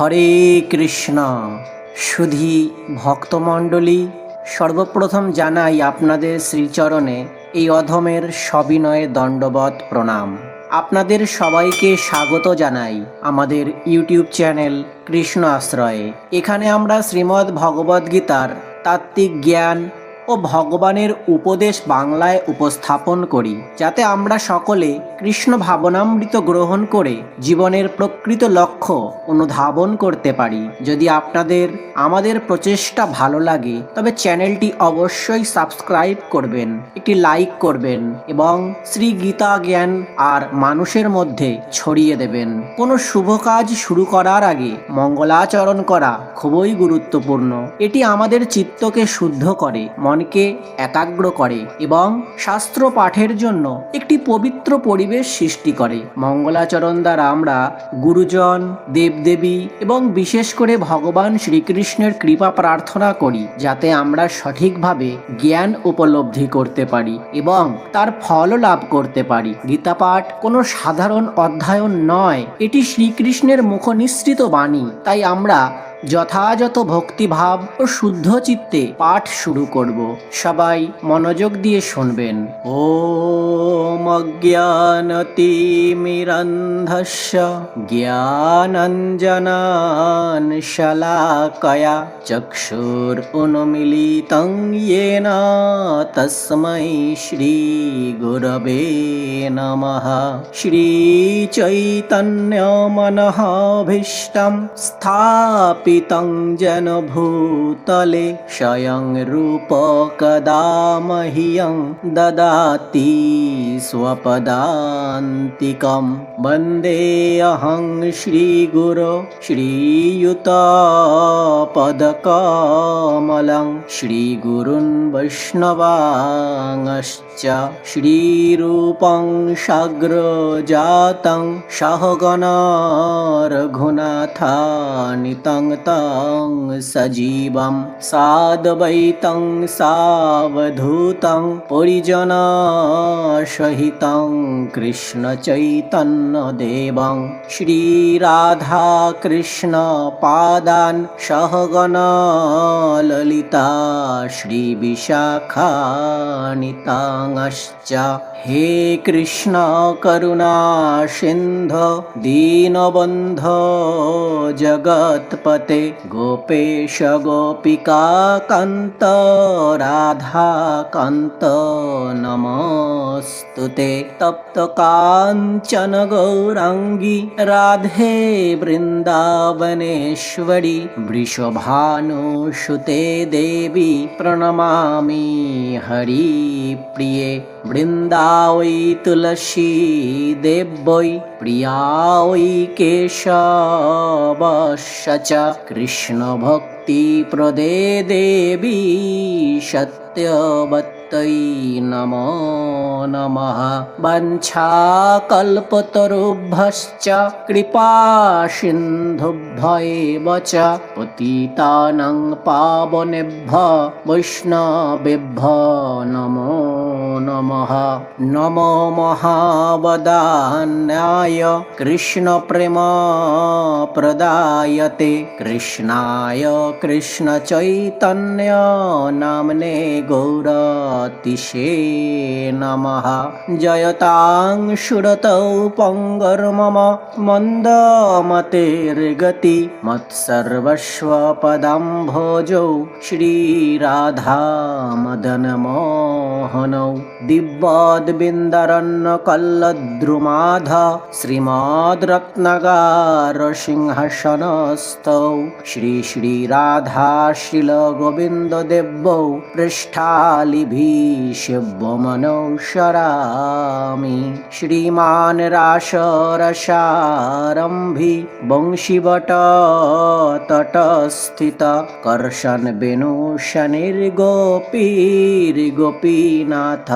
হরে কৃষ্ণ। সুধী ভক্তমণ্ডলী, সর্বপ্রথম জানাই আপনাদের শ্রীচরণে এই অধমের সবিনয়ে দণ্ডবত প্রণাম। আপনাদের সবাইকে স্বাগত জানাই আমাদের ইউটিউব চ্যানেল কৃষ্ণ আশ্রয়ে। এখানে আমরা শ্রীমদ্ ভগবদ্গীতার তাত্ত্বিক জ্ঞান ও ভগবানের উপদেশ বাংলায় উপস্থাপন করি, যাতে আমরা সকলে কৃষ্ণ ভাবনামৃত গ্রহণ করে জীবনের প্রকৃত লক্ষ্য অনুধাবন করতে পারি। যদি আপনাদের, আমাদের প্রচেষ্টা ভালো লাগে, তবে চ্যানেলটি অবশ্যই সাবস্ক্রাইব করবেন, একটি লাইক করবেন এবং শ্রী গীতা জ্ঞান আর মানুষের মধ্যে ছড়িয়ে দেবেন। কোনো শুভ কাজ শুরু করার আগে মঙ্গলাচরণ করা খুবই গুরুত্বপূর্ণ। এটি আমাদের চিত্তকে শুদ্ধ করে মনকে একাগ্র করে এবং শাস্ত্র পাঠের জন্য একটি পবিত্র পরিবেশ সৃষ্টি করে। মঙ্গলাচরণ দ্বারা আমরা গুরুজন, দেবদেবী এবং বিশেষ করে ভগবান শ্রীকৃষ্ণের কৃপা প্রার্থনা করি, যাতে আমরা সঠিকভাবে জ্ঞান উপলব্ধি করতে পারি এবং তার ফল লাভ করতে পারি। গীতা পাঠ কোনো সাধারণ অধ্যয়ন নয়, এটি শ্রীকৃষ্ণের মুখনিসৃত বাণী, তাই আমরা যথাযথ ভক্তিভাব ও শুদ্ধ চিত্তে পাঠ শুরু করব। সবাই মনোযোগ দিয়ে শুনবেন। ও অজ্ঞানতি মিরন্ধস্য জ্ঞানঞ্জনান শলাকয়া চক্ষুর অনুমিলিতং ইয়েন তস্মৈ শ্রী গুরবে নমঃ। শ্রী চৈতন্য মনঃভীষ্টম স্থাপি स्थापितं जनभूतले स्वयं रूपकदा मह्यं ददाति स्वपदान्तिकं। वन्देऽहं श्रीगुरो श्रीयुतपदकमलं। श्रीगुरुन् वैष्णवाङ्श्च श्रीरूपं साग्रजातं सहगण रघुनाथानितं तं सजीवं साद्वैतं सावधूतं परिजनसहितं कृष्णचैतन्यदेवं श्रीराधाकृष्णपादान् শ্চ হে কৃষ্ণ করুণা সিন্ধ দীনবন্ধ জগৎপতে গোপেশ গোপিকা কান্ত রাধা কান্ত নমস্তুতে তপ্ত কাঞ্চন গৌরাঙ্গী রাধে বৃন্দাবনেশ্বরী বৃষভানুষুতে দেবী প্রণমামি হরি প্রিয় দিয়ে বৃন্দা ওই তুলসী দেবৈ প্রিয়া ওই কেশবশ্য কৃষ্ণ ভক্তি প্রদে দেবী সত্যবত সত্যবত্তৈ নমো নমঃ বঞ্ছাকল্পতরুভ্যশ্চ কৃপা সিন্ধুভ্যেব চ পতিতানাং পাবনেভ্য বৈষ্ণবেভ্য নমো নমঃ নমো মহাবদান্যায় কৃষ্ণপ্রেম প্রদায়তে কৃষ্ণায় কৃষ্ণচৈতন্য নামনে জ্যোতিষে নম জয়তাং সুরত পঙ্গর্মম মন্দমতের্গতি মৎসর্বস্বপদম ভোজৌ श्रीराधामदनमोहनौ दिब्बद्बिन्दरन्नकल्लद्रुमाध श्रीमद्रत्नगारसिंहसनस्थौ श्रीश्रीराधाशिलगोविन्ददेवौ पृष्ठालिभि शरामि श्रीमान् रासरसारम्भि वंशिवटतटस्थित कर्षन् वेणुशनिर्गोपीर्गोपीनाथ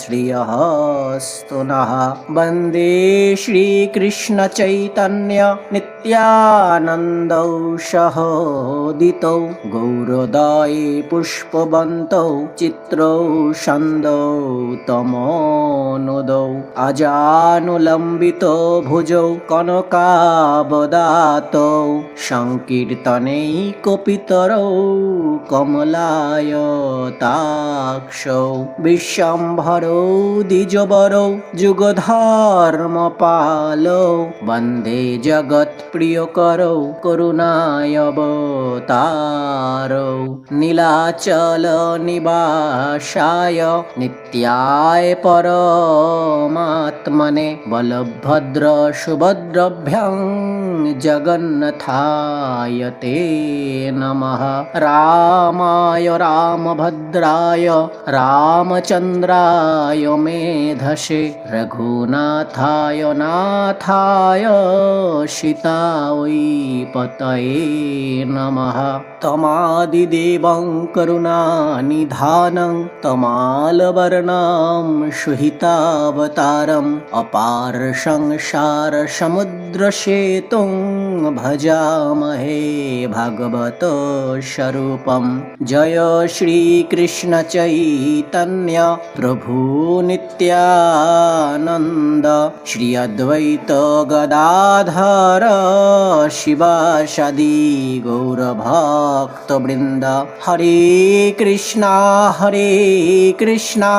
श्रियःस्तु नः वन्दे श्रीकृष्णचैतन्य नित्यानन्दौ सहोदितौ गौरदये पुष्पवन्तौ चित्रो সন্দৌ তমনোদৌ আজানুলম্বিত ভুজৌ কনকাবদাতৌ সংকীর্তনেই কপিতরৌ কমলায়তাক্ষৌ বিশ্বম্ভরৌ দ্বিজবরৌ যুগধর্মপালৌ বন্দে জগৎপ্রিয়করৌ করুণায়বতারৌ নীলাচল নিবাসায় নিত্যায় পরমাত্মনে বলভদ্র সুভদ্রভ্যং জগন্নাথায় তে নমঃ। রামায় রামভদ্রায়, রামচন্দ্রায় মেধসে, রঘুনাথায় নাথায় সীতাयै পতয়ে নমঃ। তমাদিদেবং করুণানিধাनं তমালবর্ণাं সুহিতাবতারम् অপার সংসার সমুদ্রসেতুং ভজামহে ভাগবত স্বরূপম জয় শ্রীকৃষ্ণ চৈতন্য প্রভু নিত্যানন্দ শ্রী অদ্বৈত গদাধর শিবাসাদি গৌরভক্তবৃন্দ হরে কৃষ্ণ হরে কৃষ্ণ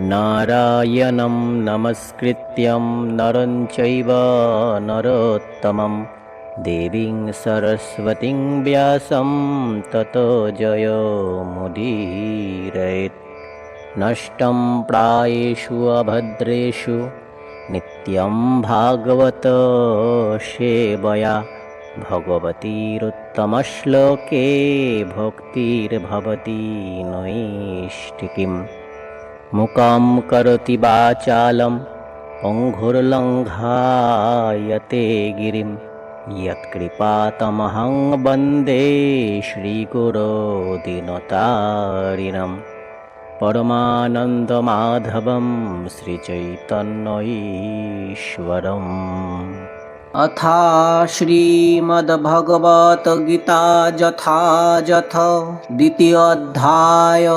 नारायणं नमस्कृत्यं नरं चैव नरोत्तमं। देवीं सरस्वतीं व्यासं ततो जयमुदीरयेत् नष्टं प्रायेषु अभद्रेषु नित्यं भागवत सेवया भगवतीरुत्तमश्लोके भक्तिर्भवति नैष्टिकीम् मुकां करोति वाचालं पङ्घुर्लङ्घायते गिरिं। यत्कृपातमहं वन्दे श्रीगुरो दीनतारिणं। परमानन्दमाधवं श्रीचैतन्यईश्वरम् अथा श्रीमद्भगवद्गीता যথাযথ দ্বিতীয় অধ্যায়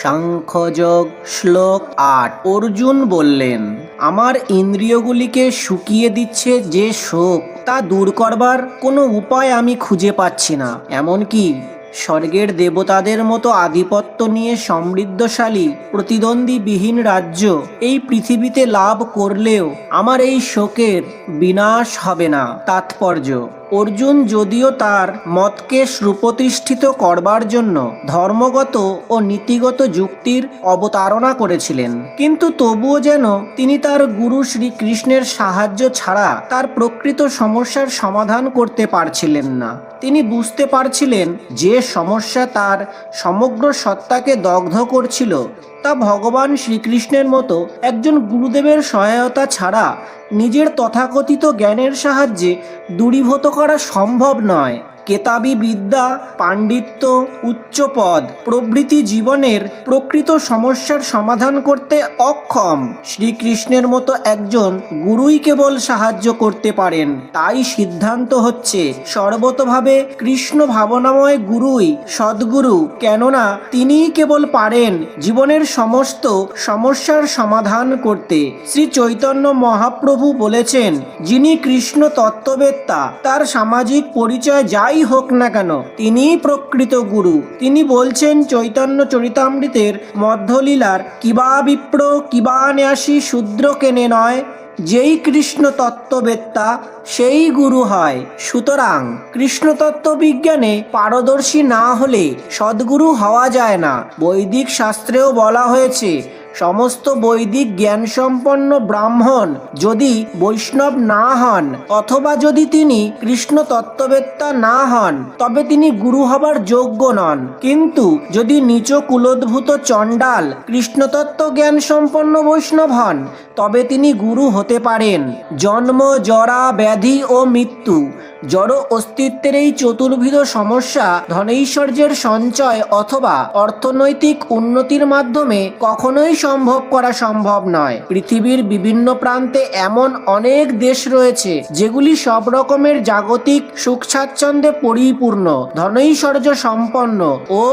সাংখ্যযোগ শ্লোক আট অর্জুন বললেন আমার ইন্দ্রিয়গুলিকে শুকিয়ে দিচ্ছে যে শোক তা দূর করবার কোনো উপায় আমি খুঁজে পাচ্ছি না এমনকি স্বর্গের দেবতাদের মতো আধিপত্য নিয়ে সমৃদ্ধশালী, প্রতিদ্বন্দ্বীবিহীন রাজ্য এই পৃথিবীতে লাভ করলেও আমার এই শোকের বিনাশ হবে না। তাৎপর্য, অর্জুন যদিও তার মতকে সুপ্রতিষ্ঠিত করবার জন্য ধর্মগত ও নীতিগত যুক্তির অবতারণা করেছিলেন, কিন্তু তবুও যেন তিনি তার গুরু শ্রীকৃষ্ণের সাহায্য ছাড়া তার প্রকৃত সমস্যার সমাধান করতে পারছিলেন না। তিনি বুঝতে পারছিলেন যে সমস্যা তার সমগ্র সত্তাকে দগ্ধ করছিল। তা ভগবান শ্রীকৃষ্ণের মতো একজন গুরুদেবের সহায়তা ছাড়া নিজের তথাকথিত জ্ঞানের সাহায্যে দূরীভূত করা সম্ভব নয়। কেতাবি বিদ্যা, পাণ্ডিত্য, উচ্চপদ প্রভৃতি জীবনের প্রকৃত সমস্যার সমাধান করতে অক্ষম। শ্রীকৃষ্ণের মতো একজন গুরুই কেবল সাহায্য করতে পারেন। তাই সিদ্ধান্ত হচ্ছে, সর্বতভাবে কৃষ্ণ ভাবনাময় গুরুই, সদ্গুরু, কেননা তিনিই কেবল পারেন জীবনের সমস্ত সমস্যার সমাধান করতে শ্রী চৈতন্য মহাপ্রভু বলেছেন, যিনি কৃষ্ণ তত্ত্ববেত্তা, তার সামাজিক পরিচয় যাই হোক না কেন, তিনিই প্রকৃত গুরু। তিনি বলছেন, চৈতন্য চরিতামৃতের মধ্যলীলার কিবা বিপ্র কিবা ন্যাসী শূদ্র কেনে নয় যেই কৃষ্ণ তত্ত্ববেত্তা সেই গুরু হয়। সুতরাং কৃষ্ণ তত্ত্ব বিজ্ঞানে পারদর্শী না হলে সদ্গুরু হওয়া যায় না। বৈদিক শাস্ত্রেও বলা হয়েছে সমস্ত বৈদিক জ্ঞান সম্পন্ন ব্রাহ্মণ যদি বৈষ্ণব না হন অথবা যদি তিনি কৃষ্ণ তত্ত্ববেত্তা না হন, তবে তিনি গুরু হবার যোগ্য নন। কিন্তু যদি নিচ কুলোদ্ভূত চণ্ডাল কৃষ্ণতত্ত্ব জ্ঞান সম্পন্ন বৈষ্ণব হন, তবে তিনি গুরু হতে পারেন। জন্ম, জরা, ব্যাধি ও মৃত্যু জড় অস্তিত্বের এই চতুর্বিধ সমস্যা ধনৈশ্বর্যের সঞ্চয় অথবা অর্থনৈতিক উন্নতির মাধ্যমে কখনোই সম্ভব করা সম্ভব নয়। পৃথিবীর বিভিন্ন প্রান্তে এমন অনেক দেশ রয়েছে, যেগুলি সব রকমের জাগতিক সুখ স্বাচ্ছন্দ্যে পরিপূর্ণ, ধনৈশ্বর্য সম্পন্ন ও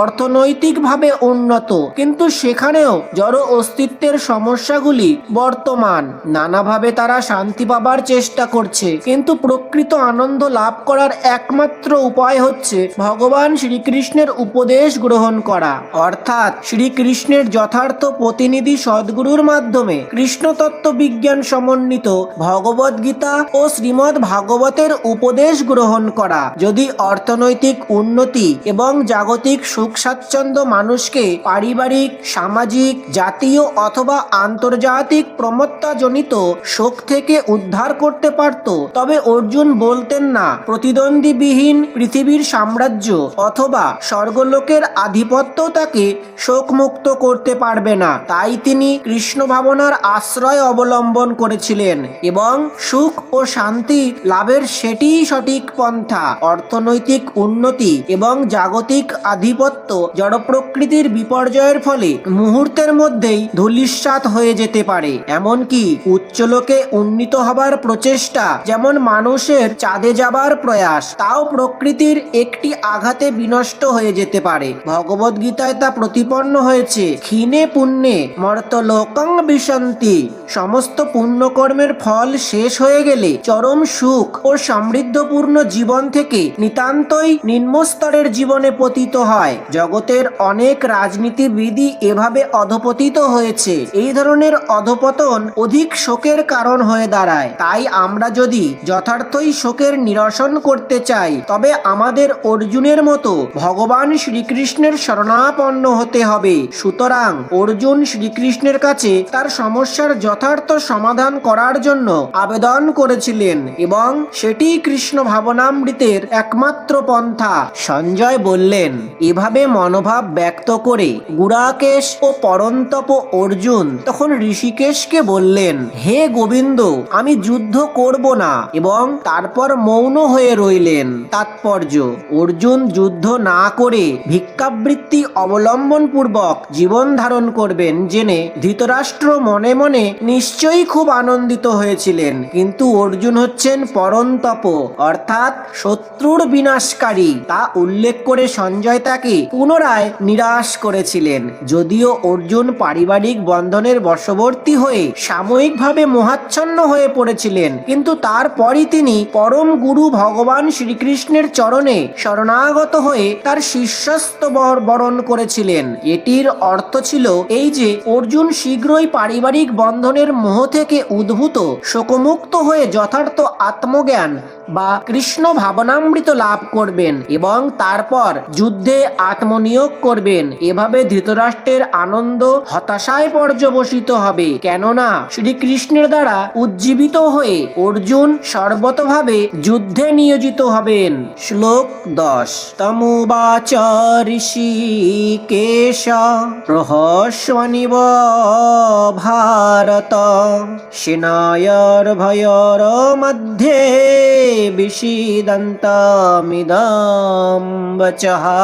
অর্থনৈতিকভাবে উন্নত। কিন্তু সেখানেও জড় অস্তিত্বের সমস্যাগুলি বর্তমান। নানাভাবে তারা শান্তি পাবার চেষ্টা করছে, কিন্তু প্রকৃত আনন্দ লাভ করার একমাত্র উপায় হচ্ছে ভগবান শ্রীকৃষ্ণের উপদেশ গ্রহণ করা। অর্থাৎ শ্রীকৃষ্ণের যথার্থ প্রতিনিধি সদ্গুরুর মাধ্যমে কৃষ্ণ তত্ত্ব বিজ্ঞান সমন্বিত ভগবদ গীতা ও শ্রীমদ্ ভাগবতের উপদেশ গ্রহণ করা। যদি অর্থনৈতিক উন্নতি এবং জাগতিক সুখ স্বাচ্ছন্দ্য মানুষকে পারিবারিক, সামাজিক, জাতীয় অথবা আন্তর্জাতিক প্রমত্তাজনিত শোক থেকে উদ্ধার করতে পারত, তবে অর্জুন বলতেন না। প্রতিদ্বন্দ্বীবিহীন পৃথিবীর সাম্রাজ্য অথবা স্বর্গলোকের আধিপত্য তাকে শোকমুক্ত করতে পারবে না। তাই তিনি কৃষ্ণ ভাবনার আশ্রয় অবলম্বন করেছিলেন এবং সুখ ও শান্তি লাভের সেটিই সঠিক পন্থা। অর্থনৈতিক উন্নতি এবং জাগতিক আধিপত্য জড়প্রকৃতির বিপর্যয়ের ফলে মুহূর্তের মধ্যেই ধূলিসাৎ হয়ে যেতে পারে। এমনকি উচ্চলোকে উন্নীত হবার প্রচেষ্টা যেমন মানুষের চাঁদে যাবার প্রয়াস। তাও প্রকৃতির একটি আঘাতে বিনষ্ট হয়ে যেতে পারে। ভগবদ গীতায় তা প্রতিপন্ন হয়েছে। ক্ষীণে পুণ্যে মর্তলোকং বিশান্তি সমস্ত পুণ্যকর্মের ফল শেষ হয়ে গেলে চরম সুখ ও সমৃদ্ধপূর্ণ জীবন থেকে নিতান্তই নিম্নস্তরের জীবনে পতিত হয়। জগতের অনেক রাজনীতিবিদই এভাবে অধপতিত হয়েছে। এই ধরনের অধপতন অধিক শোকের কারণ হয়ে দাঁড়ায়। তাই আমরা যদি যথার্থই শোকের নিরসন করতে চাই, তবে আমাদের অর্জুনের মতো ভগবান শ্রীকৃষ্ণের শরণাপন্ন হতে হবে। সুতরাং অর্জুন শ্রীকৃষ্ণের কাছে তার সমস্যার যথার্থ সমাধান করার জন্য আবেদন করেছিলেন এবং সেটি কৃষ্ণ ভাবনামৃতের একমাত্র পন্থা। সঞ্জয় বললেন, এভাবে মনোভাব ব্যক্ত করে গুড়াকেশ ও পরন্তপ অর্জুন তখন ঋষিকেশকে বললেন, হে গোবিন্দ, আমি যুদ্ধ করব না এবং তারপর মৌন হয়ে রইলেন। তাৎপর্য, অর্জুন যুদ্ধ না করে ভিক্ষাবৃত্তি অবলম্বন পূর্বক জীবন ধারণ করবেন জেনে ধৃতরাষ্ট্র মনে মনে নিশ্চয়ই খুব আনন্দিত হয়েছিলেন। কিন্তু অর্জুন হচ্ছেন পরন্তপ, অর্থাৎ শত্রুর বিনাশকারী। তা উল্লেখ করে সঞ্জয় তাকে পুনরায় নিরাশ করেছিলেন। যদিও অর্জুন পারিবারিক বন্ধনের বশবর্তী হয়ে সাময়িকভাবে মোহাচ্ছন্ন হয়ে পড়েছিলেন। কিন্তু তারপরই তিনি পরম গুরু ভগবান শ্রীকৃষ্ণের চরণে শরণাগত হয়ে তার শিষ্যস্ত বর বরণ করেছিলেন। এটির অর্থ ছিল এই যে, অর্জুন শীঘ্রই পারিবারিক বন্ধনের মোহ থেকে উদ্ভূত, শোকমুক্ত হয়ে যথার্থ আত্মজ্ঞান বা কৃষ্ণ ভাবনামৃত লাভ করবেন এবং তারপর যুদ্ধে আত্মনিয়োগ করবেন। এভাবে ধৃতরাষ্ট্রের আনন্দ হতাশায় পর্যবসিত হবে। কেননা, শ্রীকৃষ্ণের দ্বারা উজ্জীবিত হয়ে অর্জুন সর্বতভাবে যুদ্ধে নিয়োজিত হবেন। শ্লোক দশ। তমুবাচ ঋষি কেশ প্রহস্বনিব ভারত সেনায়র ভয়র মধ্যে বিষিদন্তমিদম বচহা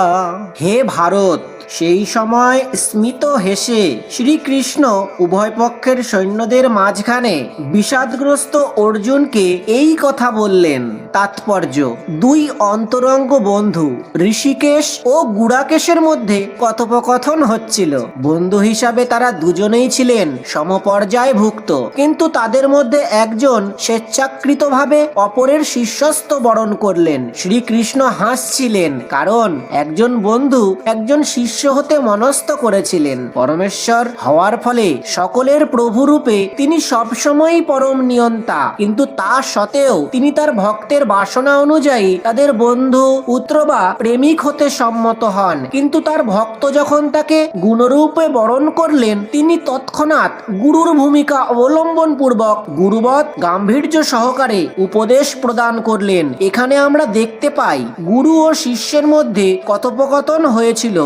হে ভারত সেই সময় স্মিত হেসে শ্রীকৃষ্ণ উভয় পক্ষের সৈন্যদের মাঝখানে বিষাদগ্রস্ত অর্জুনকে এই কথা বললেন, তাৎপর্য, দুই অন্তরঙ্গ বন্ধু, ঋষিকেশ ও গুড়াকেশের মধ্যে কথোপকথন হচ্ছিল। বন্ধু হিসাবে তারা দুজনেই ছিলেন সমপর্যায়ভুক্ত। কিন্তু তাদের মধ্যে একজন স্বেচ্ছাকৃতভাবে অপরের শিষ্যস্ত বরণ করলেন। শ্রীকৃষ্ণ হাসছিলেন, কারণ একজন বন্ধু একজন শিষ্য মনুষ্য হতে মনস্থ করেছিলেন। পরমেশ্বর হওয়ার ফলে সকলের প্রভুরূপে তিনি সবসময়ই পরম নিয়ন্তা। কিন্তু তা সত্ত্বেও তিনি তার ভক্তের বাসনা অনুযায়ী তাদের বন্ধু, পুত্র বা প্রেমিক হতে সম্মত হন। কিন্তু তার ভক্ত যখন তাকে গুণরূপে বরণ করলেন, তিনি তৎক্ষণাৎ গুরুর ভূমিকা অবলম্বন পূর্বক গুরুবৎ গাম্ভীর্য সহকারে উপদেশ প্রদান করলেন। এখানে আমরা দেখতে পাই, গুরু ও শিষ্যের মধ্যে কথোপকথন হয়েছিল।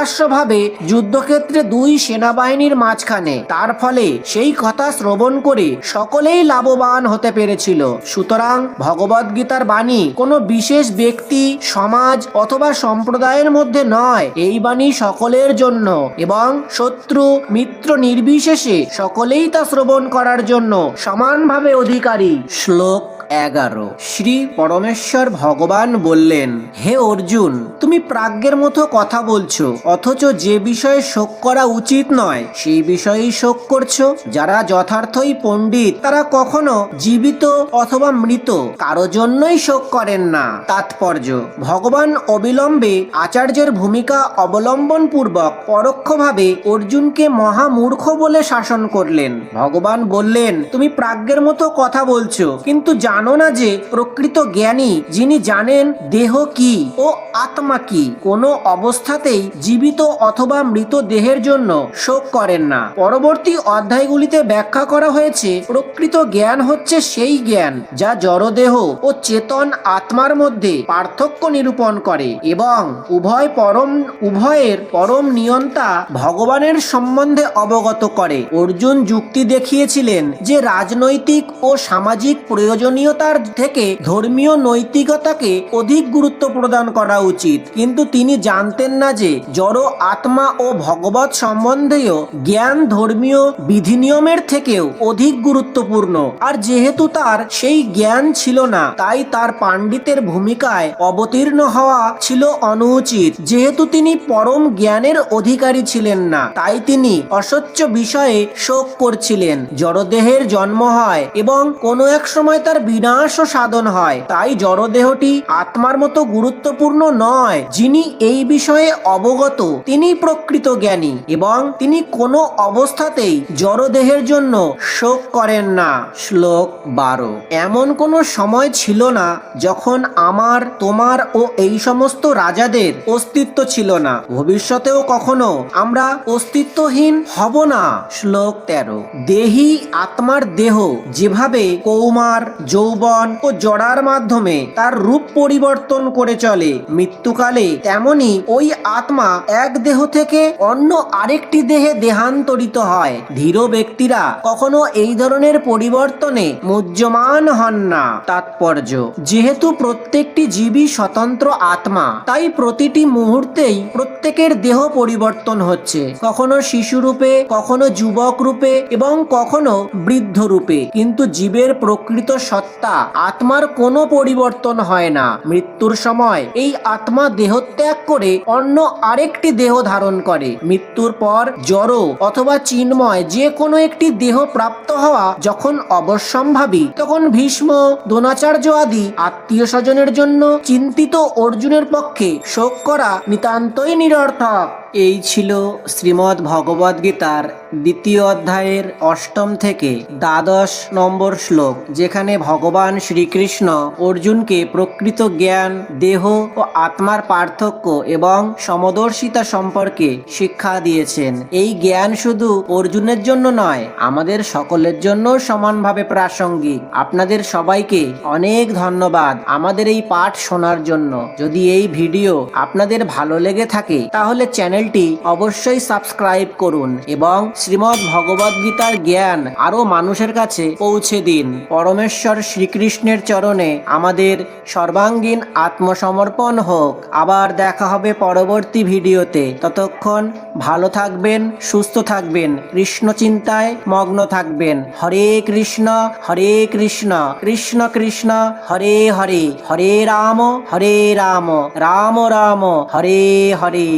প্রকাশ্যভাবে যুদ্ধক্ষেত্রে দুই সেনাবাহিনীর মাঝখানে। তার ফলে সেই কথা শ্রবণ করে সকলেই লাভবান হতে পেরেছিল। সুতরাং ভগবদ্গীতার বাণী কোনো বিশেষ ব্যক্তি, সমাজ অথবা সম্প্রদায়ের মধ্যে নয়। এই বাণী সকলের জন্য এবং শত্রু, মিত্র নির্বিশেষে সকলেই তা শ্রবণ করার জন্য সমানভাবে অধিকারী। শ্লোক এগারো। শ্রী পরমেশ্বর ভগবান বললেন, হে অর্জুন, তুমি প্রাজ্ঞের মতো কথা বলছো, অথচ যে বিষয়ে শোক করা উচিত নয়, সেই বিষয়েই শোক করছ। যারা যথার্থই পণ্ডিত, তারা কখনো জীবিত অথবা মৃত, কারও জন্যই শোক করেন না। তাৎপর্য, ভগবান অবিলম্বে আচার্যের ভূমিকা অবলম্বন পূর্বক পরোক্ষভাবে অর্জুনকে মহামূর্খ বলে শাসন করলেন। ভগবান বললেন, তুমি প্রাজ্ঞের মতো কথা বলছো, কিন্তু জানো না যে প্রকৃত জ্ঞানী যিনি জানেন দেহ কি ও আত্মা কি, কোনো অবস্থাতেই জীবিত অথবা মৃত দেহের জন্য শোক করেন না। পরবর্তী অধ্যায়গুলিতে ব্যাখ্যা করা হয়েছে, প্রকৃত জ্ঞান হচ্ছে সেই জ্ঞান যা জড়দেহ ও চেতন আত্মার মধ্যে পার্থক্য নিরূপণ করে এবং উভয় পরম, উভয়ের পরম নিয়ন্তা ভগবানের সম্বন্ধে অবগত করে। অর্জুন যুক্তি দেখিয়েছিলেন যে রাজনৈতিক ও সামাজিক প্রয়োজনীয়তার থেকে ধর্মীয় নৈতিকতাকে অধিক গুরুত্ব প্রদান করা উচিত। কিন্তু তিনি জানতেন না যে জড় আত্মা ও ভগবত সম্বন্ধেও জ্ঞান ধর্মীয় বিধিনিয়মের থেকেও অধিক গুরুত্বপূর্ণ। আর যেহেতু তার সেই জ্ঞান ছিল না, তাই তার পাণ্ডিতের ভূমিকায় অবতীর্ণ হওয়া ছিল অনুচিত। যেহেতু তিনি পরম জ্ঞানের অধিকারী ছিলেন না, তাই তিনি অসচ্য বিষয়ে শোক করছিলেন। জড়দেহের জন্ম হয় এবং কোনো এক সময় তার বিনাশও সাধন হয়। তাই জড়দেহটি আত্মার মতো গুরুত্বপূর্ণ নয়, যিনি এই বিষয়ে অবগত। তিনি প্রকৃত জ্ঞানী এবং তিনি কোনো অবস্থাতেই জড়দেহের জন্য শোক করেন না। শ্লোক বারো। এমন কোনো সময় ছিল না যখন আমার, তোমার ও এই সমস্ত রাজাদের অস্তিত্ব ছিল না। ভবিষ্যতেও কখনো আমরা অস্তিত্বহীন হব না। শ্লোক তেরো। দেহি আত্মার দেহ যেভাবে কৌমার যৌবন ও জড়ার মাধ্যমে তার রূপ পরিবর্তন করে চলে। মৃত্যুকালে তেমনি ওই আত্মা এক দেহ থেকে অন্য আরেকটি দেহে দেহান্তরিত হয়। ধীর ব্যক্তিরা কখনো এই ধরনের পরিবর্তনে মুহ্যমান হন না। তাৎপর্য, যেহেতু প্রত্যেকটি জীবী স্বতন্ত্র আত্মা, তাই প্রতিটি মুহূর্তেই প্রত্যেকের দেহ পরিবর্তন হচ্ছে। কখনো শিশু রূপে, কখনো যুবক রূপে এবং কখনো বৃদ্ধ রূপে। কিন্তু জীবের প্রকৃত সত্তা আত্মার কোনো পরিবর্তন হয় না। মৃত্যুর সময় এই আত্মা দেহত্যাগ করে অন্য আরেকটি দেহ ধারণ করে। মৃত্যুর পর জড় অথবা চিন্ময় যে কোনো একটি দেহ প্রাপ্ত হওয়া যখন অবশ্যম্ভাবী, তখন ভীষ্ম, দ্রোণাচার্য আদি আত্মীয় স্বজনের জন্য চিন্তিত অর্জুনের পক্ষে শোক করা নিতান্তই নিরর্থক। এই ছিল শ্রীমদ্ ভগবদ্গীতার দ্বিতীয় অধ্যায়ের অষ্টম থেকে দ্বাদশ নম্বর শ্লোক, যেখানে ভগবান শ্রীকৃষ্ণ অর্জুনকে প্রকৃত জ্ঞান, দেহ ও আত্মার পার্থক্য এবং সমদর্শিতা সম্পর্কে শিক্ষা দিয়েছেন। এই জ্ঞান শুধু অর্জুনের জন্য নয়, আমাদের সকলের জন্য সমানভাবে প্রাসঙ্গিক। আপনাদের সবাইকে অনেক ধন্যবাদ আমাদের এই পাঠ শোনার জন্য। যদি এই ভিডিও আপনাদের ভালো লেগে থাকে, তাহলে চ্যানেলটি অবশ্যই সাবস্ক্রাইব করুন এবং শ্রীমদ্ ভগবদ গীতার জ্ঞান আরও মানুষের কাছে পৌঁছে দিন। পরমেশ্বর শ্রীকৃষ্ণের চরণে আমাদের সর্বাঙ্গীন আত্মসমর্পণ হোক। আবার দেখা হবে পরবর্তী ভিডিওতে। ততক্ষণ ভালো থাকবেন, সুস্থ থাকবেন, কৃষ্ণ চিন্তায় মগ্ন থাকবেন। হরে কৃষ্ণ হরে কৃষ্ণ কৃষ্ণ কৃষ্ণ, হরে হরে হরে রাম হরে রাম রাম রাম, হরে হরে।